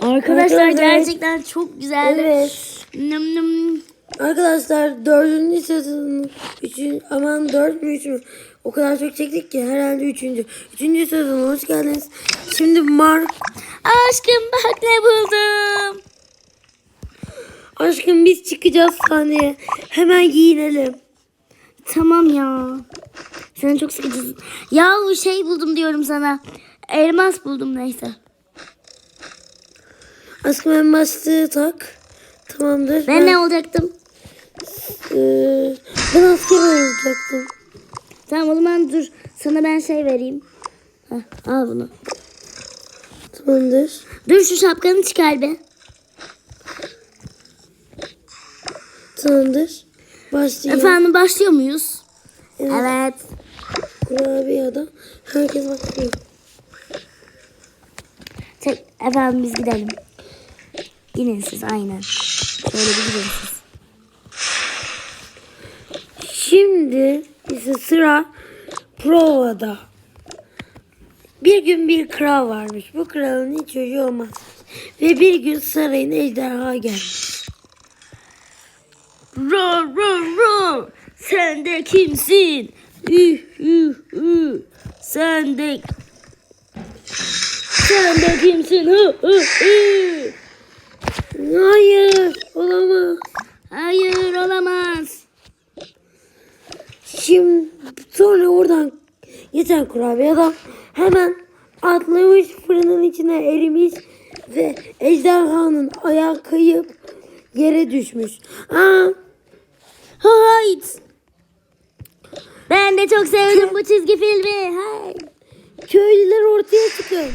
Arkadaşlar gerçekten çok güzeldi. Evet. Nım nım. Arkadaşlar dördüncü sezonun üçün, aman dört mü üç mü? O kadar çok çektik ki herhalde üçüncü. Üçüncü sezona hoş geldiniz. Şimdi Mark Aşkım bak ne buldum. aşkım biz çıkacağız sahneye. Hemen giyinelim. Tamam ya. Sen çok sıkıcısın. Ya şey buldum diyorum sana. Elmas buldum neyse. Aşkım en başlığı tak. Tamamdır. Ben ne olacaktım? Ee, ben asker olacaktım. Tamam o zaman dur. Sana ben şey vereyim. Heh, al bunu. Tamamdır. Dur şu şapkanı çıkar be. Tamamdır. Başlayalım. Efendim başlıyor muyuz? Evet. Evet. Kurabiye adam. Herkes bakıyor. Tek, efendim biz gidelim. Gidin siz aynen. Şöyle bir gidin siz. Şimdi ise sıra provada. Bir gün bir kral varmış. Bu kralın hiç çocuğu olmaz. Ve bir gün sarayına ejderha gelmiş. Ro ro ro. Sen de kimsin? Üh üh üh. Sen de... Sen de kimsin? Hı hı hı. Şimdi sonra oradan geçen kurabiye adam hemen atlamış fırının içine erimiş ve ejderhanın ayağı kayıp yere düşmüş. Aa, Hayt. Ben de çok sevdim bu çizgi filmi. Hay. köylüler ortaya çıkın.